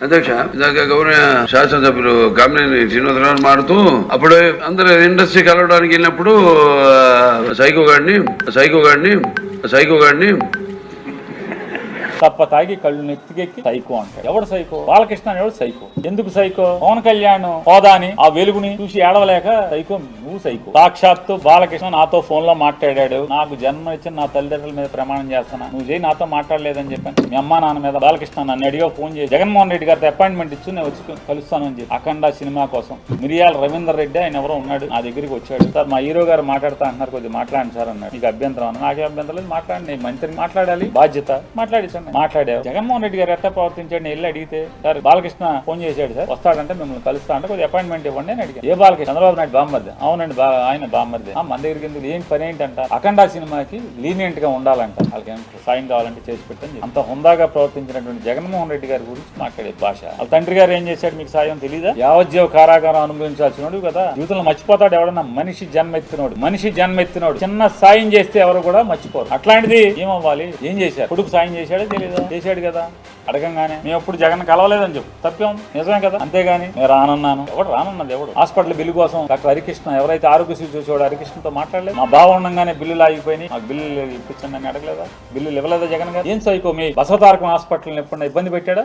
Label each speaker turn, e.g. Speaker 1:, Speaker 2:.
Speaker 1: అధ్యక్ష ఇందాక గౌరవ శాసనసభ్యులు కామినేని శ్రీనివాసరావు మారుతూ అప్పుడు అందరు ఇండస్ట్రీ కలవడానికి వెళ్ళినప్పుడు సైకో గాడిని సైకో గాడిని సైకో గాడిని
Speaker 2: తప్ప తాగి కళ్ళు నెత్తికెక్కి సైకో అంటాడు. ఎవడు సైకో? బాలకృష్ణ ఎవడు సైకో. ఎందుకు సైకో? పవన్ కళ్యాణ్ హోదాని ఆ వెలుగుని చూసి ఏడవలేక సైకో నువ్వు సైకో. సాక్షాత్తు బాలకృష్ణ నాతో ఫోన్లో మాట్లాడాడు. నాకు జన్మ ఇచ్చిన నా తల్లిదండ్రుల మీద ప్రమాణం చేస్తున్నా. నువ్వు చేయి నాతో మాట్లాడలేదని చెప్పాను. మీ అమ్మా నాన్న మీద బాలకృష్ణ నన్ను అడిగా ఫోన్ చేసి జగన్మోహన్ రెడ్డి గారితో అపాయింట్మెంట్ ఇచ్చి నేను వచ్చి కలుస్తానని చెప్పి. అఖండ సినిమా కోసం. మిరియాల రవీందర్ రెడ్డి ఆయన ఎవరో ఉన్నాడు. నా దగ్గరికి వచ్చాడు. సార్ మా హీరో గారు మాట్లాడుతా అంటున్నారు. కొద్దిగా మాట్లాడండి సార్ అన్నాడు. నీకు అభ్యంతరం అన్న? నాకే అభ్యంతరం లేదు. మాట్లాడండి. నేను మాట్లాడాలి. బాధ్యత. మాట్లాడించండి మాట్లాడావు. జగన్మోహన్ రెడ్డి గారు ఎట్లా ప్రవర్తించాడు నేను వెళ్ళి అడిగితే సార్ బాలకృష్ణ ఫోన్ చేశాడు సార్ వస్తాడంటే మిమ్మల్ని కలుస్తా అంటే కొద్దిగా అపాయింట్మెంట్ ఇవ్వండి అని అడిగాను ఏ బాలకృష్ణ? చంద్రబాబు నాయుడు బామ్మర్ది. అవునండి ఆయన బామ్మర్ది. మన దగ్గరికి ఎందుకు? ఏం పని ఏంటంట? అఖండ సినిమాకి లీనియంట్గా ఉండాలంట. వాళ్ళకి సాయం కావాలంటే చేసి పెట్టండి అంత హుందాగా ప్రవర్తించినటువంటి జగన్మోహన్ రెడ్డి గారి గురించి మాట్లాడే భాష. వాళ్ళ తండ్రి గారు ఏం చేశాడు మీకు సాయం తెలియదా యావజ్జీవ కారాగారం అనుభవించాల్సినోడు కదా. జీవితంలో మర్చిపోతాడు ఎవడన్నా. మనిషి జన్మెత్తినోడు. మనిషి జన్మెత్తినోడు. చిన్న సాయం చేస్తే ఎవరు కూడా మర్చిపోరు. అట్లాంటిది ఏమవ్వాలి? ఏం చేశారు? కొడుకు సాయం చేశాడు? లేదా చేశాడు కదా. అడగంగానే మేము ఎప్పుడు జగన్ కలవలేదని చెప్పు. తప్పేం? నిజమే కదా? అంతేగాని నేను రానన్నాను. ఎవడు? రానన్నది ఎవడు? హాస్పిటల్ బిల్లు కోసం డాక్టర్ హరికృష్ణ ఎవరైతే ఆరోగ్యశ్రీ చూసేవాడు హరికృష్ణతో మాట్లాడలేదు? మా బావ ఉండగానే బిల్లులు ఆగిపోయినాయి. మాకు బిల్లులు ఇప్పించండి అని అడగలేదా? బిల్లులు ఇవ్వలేదా జగన్ గారు? ఏం సైకో మీ బసవతారకం హాస్పిటల్ ఎప్పుడైనా ఇబ్బంది పెట్టాడా?